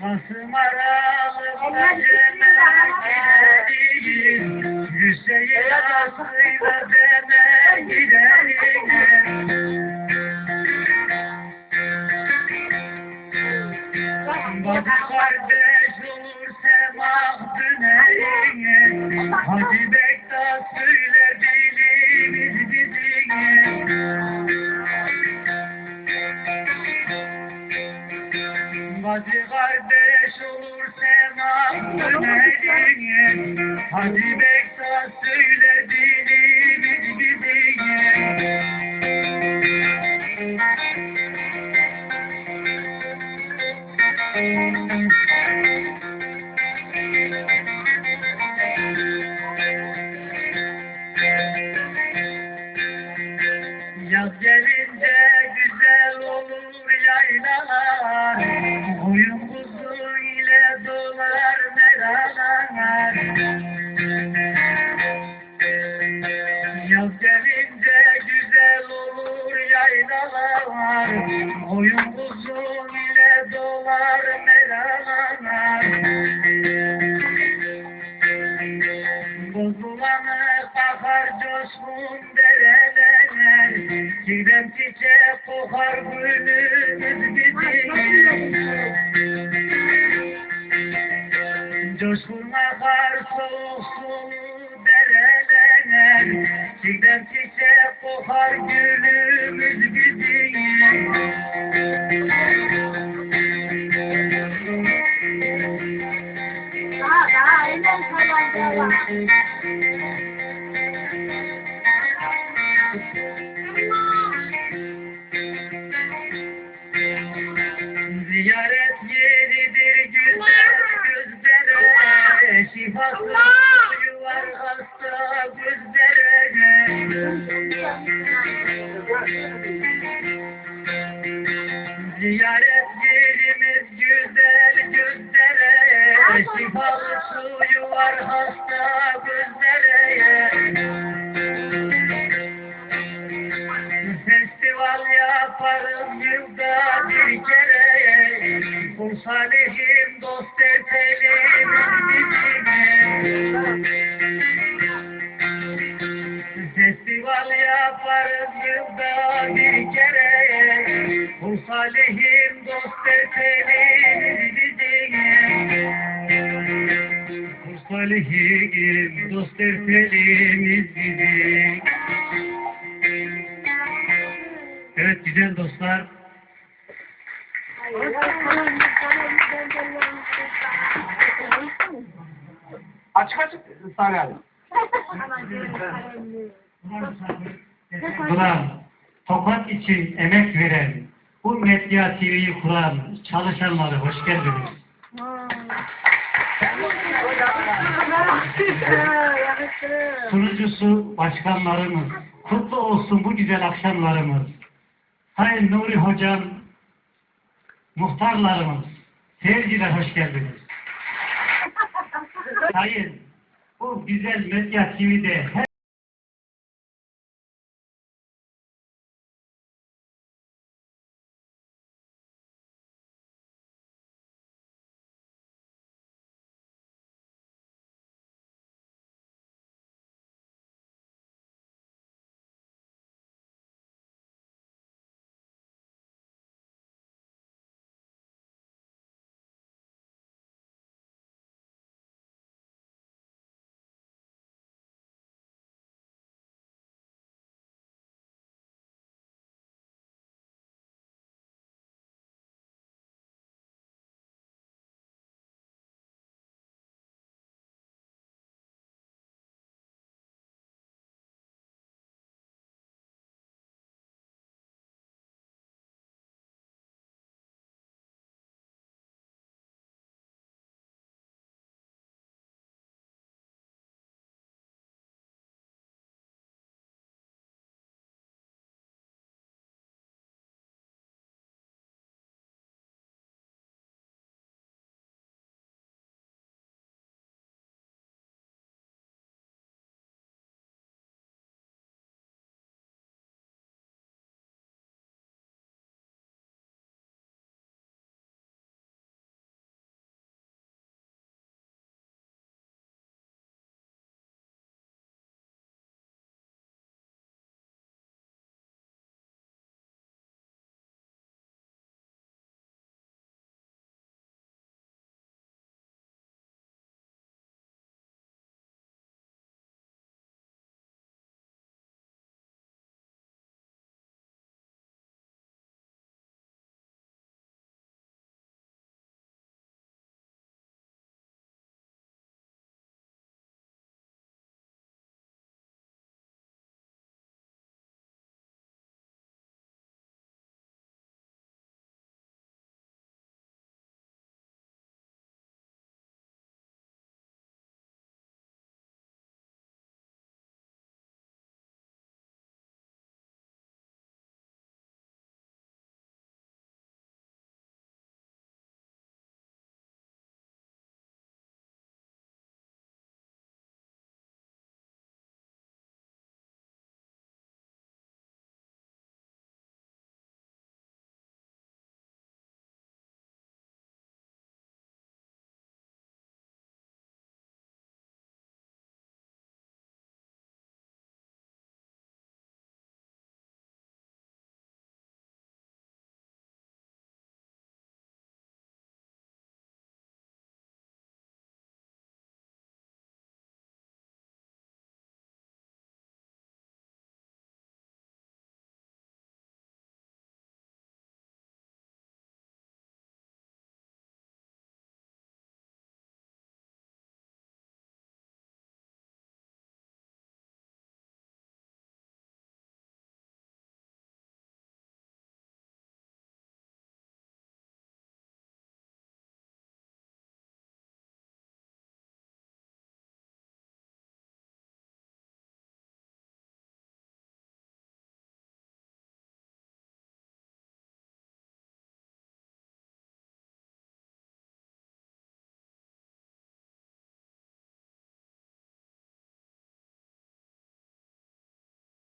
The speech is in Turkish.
Kasım aralıkta gidelim Hüseyin asıyla deme gidelim Hacı Bektaş söyle dilimiz bizim Bacı kardeş olur semah döneyin Hacı Bektaş söyle meralar Yaz gelince güzel olur yaylalar Koyun kuzu ile dolar meralar. Bozulanı kakar coşkun dereler Çiğdem çiçek kokar gülümüz Coşkun akar soğuk sulu dereler Çiğdem çiçek kokar gülümüz bizim. Daha daha elinden gözlere Ziyaret yerimiz güzel gözlere Şifalı suyu var hasta gözlere. Festival yaparız yılda bir kere. Kul salihim dost ertelim Festival salihim dost ertelim Kul salihim dost ertelimiz bizim Evet güzel dostlar. Açık açık Salih abi. Bulan, tokat için emek veren, bu Medya TV'yi kuran çalışanları hoş geldiniz. Sunucusu başkanlarımız, kutlu olsun bu güzel akşamlarımız. Sayın Nuri Hocam, muhtarlarımız, seyirciler hoş geldiniz. Sayın, bu güzel Medya TV'de her